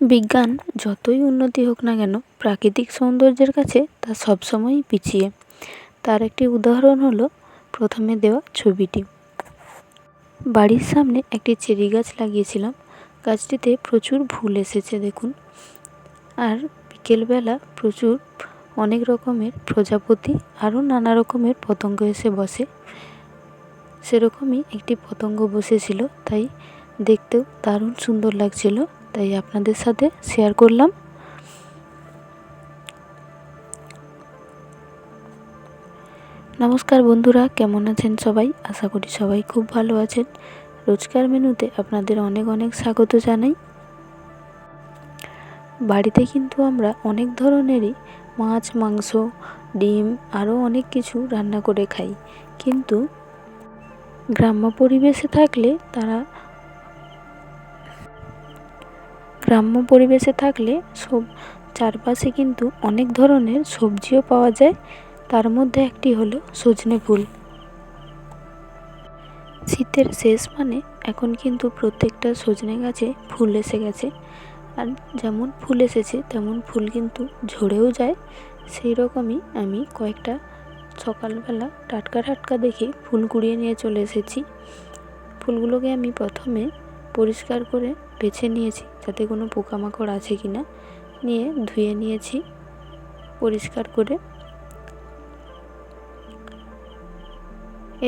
বিজ্ঞান যতই উন্নতি হোক না কেন, প্রাকৃতিক সৌন্দর্যের কাছে তা সবসময়ই পিছিয়ে। তার একটি উদাহরণ হলো প্রথমে দেওয়া ছবিটি। বাড়ির সামনে একটি চেরি গাছ লাগিয়েছিলাম। গাছটিতে প্রচুর ফুল এসেছে, দেখুন। আর বিকেলবেলা প্রচুর অনেক রকমের প্রজাপতি আরও নানা রকমের পতঙ্গ এসে বসে। সেরকমই একটি পতঙ্গ বসেছিল, তাই দেখতেও দারুণ সুন্দর লাগছিল। তাই আপনাদের সাথে শেয়ার করলাম। নমস্কার বন্ধুরা, কেমন আছেন সবাই? আশা করি সবাই খুব ভালো আছেন। রোজকার মেনুতে আপনাদের অনেক অনেক স্বাগত জানাই। বাড়িতে কিন্তু আমরা অনেক ধরনেরই মাছ, মাংস, ডিম আরও অনেক কিছু রান্না করে খাই। কিন্তু গ্রাম্য পরিবেশে থাকলে তারা গ্রাম্য পরিবেশে থাকলে সব চারপাশে কিন্তু অনেক ধরনের সবজিও পাওয়া যায়। তার মধ্যে একটি হলো সজনে ফুল। শীতের শেষ মানে এখন কিন্তু প্রত্যেকটা সজনে গাছে ফুল এসে গেছে। আর যেমন ফুল এসেছে, তেমন ফুল কিন্তু ঝরেও যায়। সেই রকমই আমি কয়েকটা সকালবেলা টাটকা টাটকা দেখে ফুল কুড়িয়ে নিয়ে চলে এসেছি। ফুলগুলোকে আমি প্রথমে পরিষ্কার করে বেছে নিয়েছি। যাতে কোনো পোকামাকড় আছে কি না, নিয়ে ধুয়ে নিয়েছি, পরিষ্কার করে।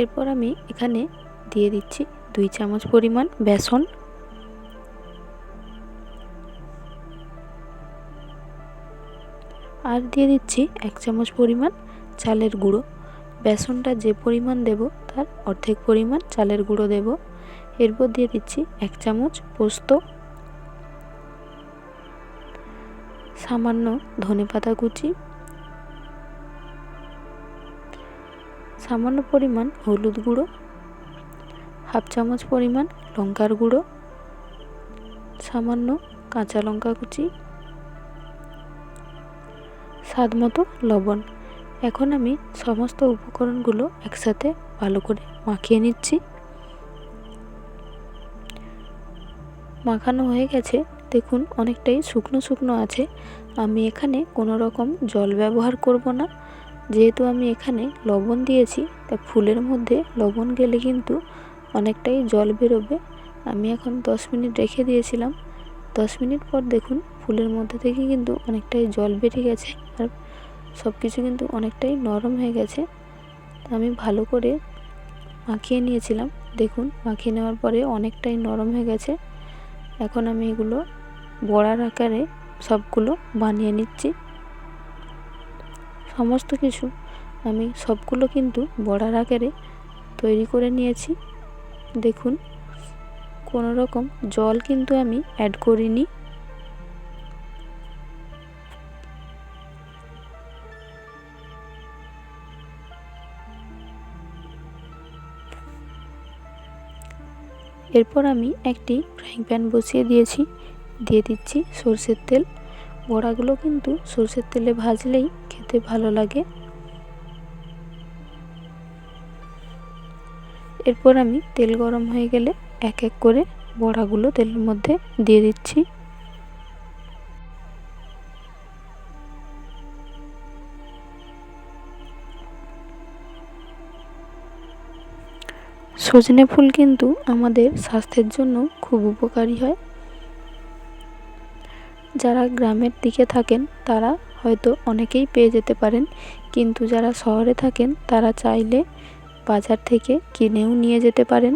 এরপর আমি এখানে দিয়ে দিচ্ছি দুই চামচ পরিমাণ বেসন। আর দিয়ে দিচ্ছি এক চামচ পরিমাণ চালের গুঁড়ো। বেসনটা যে পরিমাণ দেব, তার অর্ধেক পরিমাণ চালের গুঁড়ো দেব। এরপর দিয়ে দিচ্ছি এক চামচ পোস্ত, সামান্য ধনে পাতা কুচি, সামান্য পরিমাণ হলুদ গুঁড়ো, হাফ চামচ পরিমাণ লঙ্কার গুঁড়ো, সামান্য কাঁচা লঙ্কা কুচি, স্বাদ মতো লবণ। এখন আমি সমস্ত উপকরণগুলো একসাথে ভালো করে মাখিয়ে নিচ্ছি। মাখানো হয়ে গেছে। দেখুন, অনেকটাই শুকনো শুকনো আছে। আমি এখানে কোনো রকম জল ব্যবহার করব না। যেহেতু আমি এখানে লবণ দিয়েছি, তা ফুলের মধ্যে লবণ গেলে কিন্তু অনেকটাই জল বেরোবে। আমি এখন দশ মিনিট রেখে দিয়েছিলাম। দশ মিনিট পর দেখুন, ফুলের মধ্যে থেকে কিন্তু অনেকটাই জল বেরিয়ে গেছে আর সব কিছু কিন্তু অনেকটাই নরম হয়ে গেছে। আমি ভালো করে মাখিয়ে নিয়েছিলাম। দেখুন, মাখিয়ে নেওয়ার পরে অনেকটাই নরম হয়ে গেছে। এখন আমি এগুলো বড়ার আকারে সবগুলো বানিয়ে নিচ্ছি। সমস্ত কিছু আমি সবগুলো কিন্তু বড়ার আকারে তৈরি করে নিয়েছি। দেখুন কোনো রকম জল কিন্তু আমি অ্যাড করিনি। এরপর আমি একটি ফ্রাইং প্যান বসিয়ে দিয়েছি, দিয়ে দিচ্ছি সরষের তেল। বড়াগুলো কিন্তু সরষের তেলে ভাজলেই খেতে ভালো লাগে। এরপর আমি তেল গরম হয়ে গেলে এক এক করে বড়াগুলো তেলের মধ্যে দিয়ে দিচ্ছি। সজনে ফুল কিন্তু আমাদের স্বাস্থ্যের জন্য খুব উপকারী হয়। যারা গ্রামের দিকে থাকেন, তারা হয়তো অনেকেই পেয়ে যেতে পারেন, কিন্তু যারা শহরে থাকেন, তারা চাইলে বাজার থেকে কিনেও নিয়ে যেতে পারেন।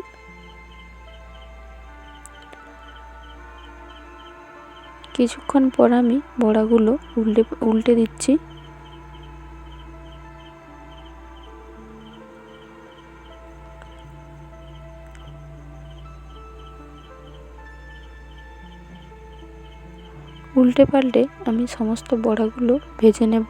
কিছুক্ষণ পর আমি বড়াগুলো উল্টে উল্টে দিচ্ছি। উল্টে পাল্টে আমি সমস্ত বড়াগুলো ভেজে নেব।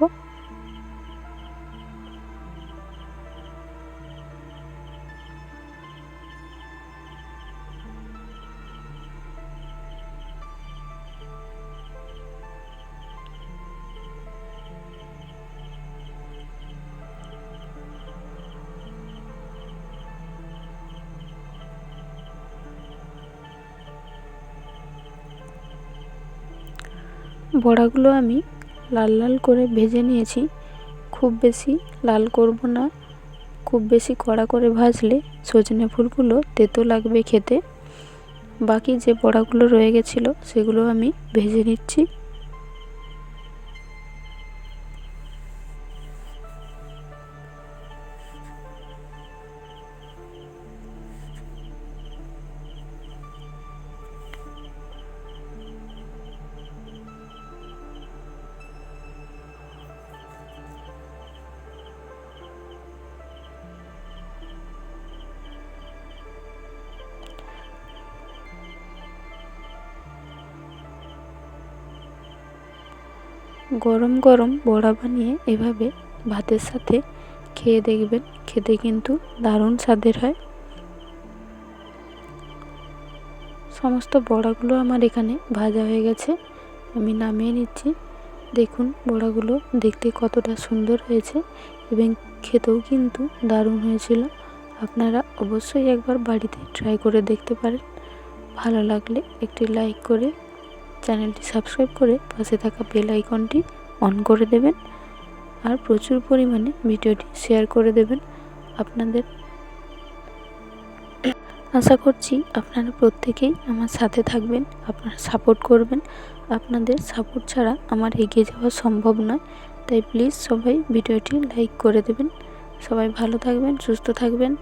বড়াগুলো আমি লাল লাল করে ভেজে নিয়েছি। খুব বেশি লাল করব না। খুব বেশি কড়া করে ভাজলে সজনে ফুলগুলো তেতো লাগবে খেতে। বাকি যে বড়াগুলো রয়ে গেছিল, সেগুলো আমি ভেজে নিচ্ছি। গরম গরম বড়া বানিয়ে এভাবে ভাতের সাথে খেয়ে দেখবেন। খেতে কিন্তু দারুণ স্বাদের হয়। সমস্ত বড়াগুলো আমার এখানে ভাজা হয়ে গেছে। আমি নামিয়ে নিচ্ছি। দেখুন বড়াগুলো দেখতে কতটা সুন্দর হয়েছে এবং খেতেও কিন্তু দারুণ হয়েছিল। আপনারা অবশ্যই একবার বাড়িতে ট্রাই করে দেখতে পারেন। ভালো লাগলে একটি লাইক করে চ্যানেলটি সাবস্ক্রাইব করে পাশে থাকা বেল আইকনটি অন করে দেবেন আর প্রচুর পরিমাণে ভিডিওটি শেয়ার করে দেবেন আপনাদের। আশা করছি আপনারা প্রত্যেকেই আমার সাথে থাকবেন, আপনারা সাপোর্ট করবেন। আপনাদের সাপোর্ট ছাড়া আমার এগিয়ে যাওয়া সম্ভব নয়, তাই প্লিজ সবাই ভিডিওটি লাইক করে দেবেন। সবাই ভালো থাকবেন, সুস্থ থাকবেন।